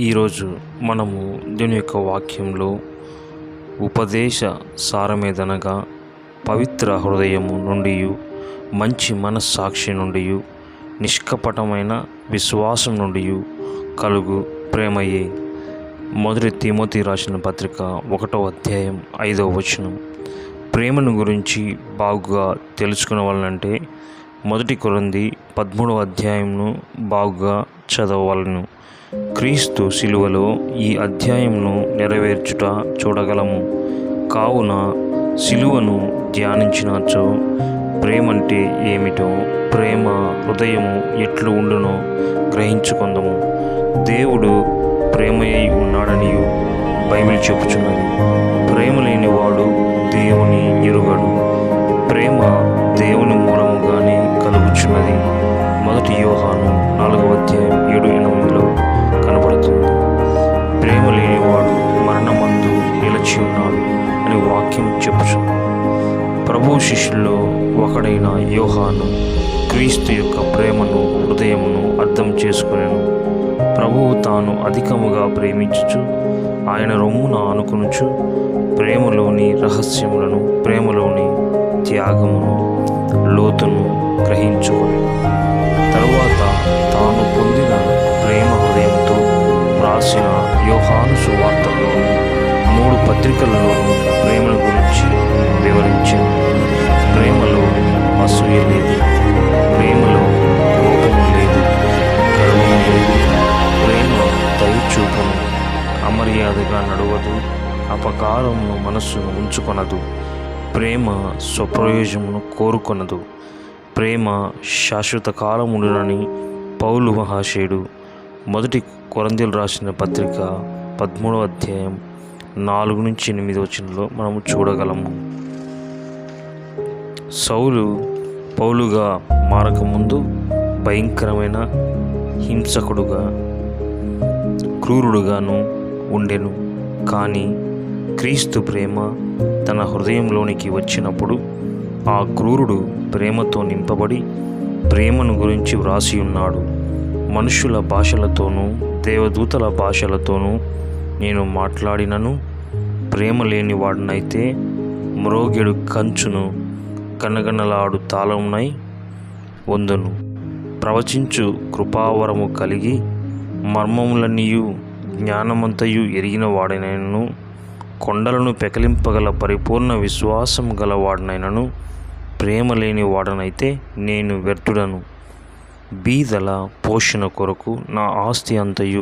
ఈరోజు మనము దీని యొక్క వాక్యంలో ఉపదేశ సారమేదనగా పవిత్ర హృదయము నుండి మంచి మనస్సాక్షి నుండి నిష్కపటమైన విశ్వాసం నుండి కలుగు ప్రేమయే. మొదటి తిమోతి రాసిన పత్రిక ఒకటో అధ్యాయం ఐదవ వచనం. ప్రేమను గురించి బాగుగా తెలుసుకునవాలంటే మొదటి కొరంది పదమూడవ అధ్యాయంను బాగుగా చదవాలను క్రీస్తు శిలువలో ఈ అధ్యాయంను నెరవేర్చుట చూడగలము. కావున శిలువను ధ్యానించినచో ప్రేమంటే ఏమిటో ప్రేమ హృదయము ఎట్లు ఉండునో గ్రహించుకుందాము. దేవుడు ప్రేమయ్యి ఉన్నాడని బైబిల్ చెప్పుచున్నది. ప్రేమ లేనివాడు దేవుని ఎరుగడు. ప్రేమ దేవుని మూలముగానే కలుగుచున్నది. మొదటి యోహాను నాలుగవ అధ్యాయం ఏడు ఎనిమిది. నిలిచి ఉన్నాడు అని వాక్యం చెప్పు ప్రభు శిష్యుల్లో ఒకడైన యోహాను క్రీస్తు యొక్క ప్రేమను హృదయమును అర్థం చేసుకునేను. ప్రభువు తాను అధికముగా ప్రేమించుచు ఆయన రొమ్మున అనుకునుచు ప్రేమలోని రహస్యములను ప్రేమలోని త్యాగమును లోతును గ్రహించుకుని తరువాత తాను పొందిన ప్రేమ హృదయంతో వ్రాసిన యోహాను సువార్తల్లోను పత్రికలలో ప్రేమను గురించి వివరించాను ప్రేమలో అసూయ లేదు. ప్రేమలో కోపము లేదు. గర్వము లేదు. ప్రేమ దయచూపును అమర్యాదగా నడవదు. అపకారమును మనస్సును ఉంచుకొనదు. ప్రేమ స్వప్రయోజమును కోరుకొనదు. ప్రేమ శాశ్వత కాలముడునని పౌలు మహాశయుడు మొదటి కొరందీలు రాసిన పత్రిక పదమూడవ అధ్యాయం నాలుగు నుంచి ఎనిమిది వచనంలో మనము చూడగలము. సౌలు పౌలుగా మారకముందు భయంకరమైన హింసకుడుగా క్రూరుడుగాను ఉండెను. కానీ క్రీస్తు ప్రేమ తన హృదయంలోనికి వచ్చినప్పుడు ఆ క్రూరుడు ప్రేమతో నింపబడి ప్రేమను గురించి వ్రాసి ఉన్నాడు. మనుషుల భాషలతోనూ దేవదూతల భాషలతోనూ నేను మాట్లాడినను. ప్రేమ లేని వాడినైతే మ్రోగెడు కంచును కనగనలాడు తాళమునై వందును. ప్రవచించు కృపావరము కలిగి మర్మములన్నీయు జ్ఞానమంతయు ఎరిగిన వాడినైనను కొండలను పెకలింపగల పరిపూర్ణ విశ్వాసం గలవాడినైనను. ప్రేమ లేని వాడనైతే నేను వ్యర్థుడను. బీదల పోషణ కొరకు నా ఆస్తి అంతయు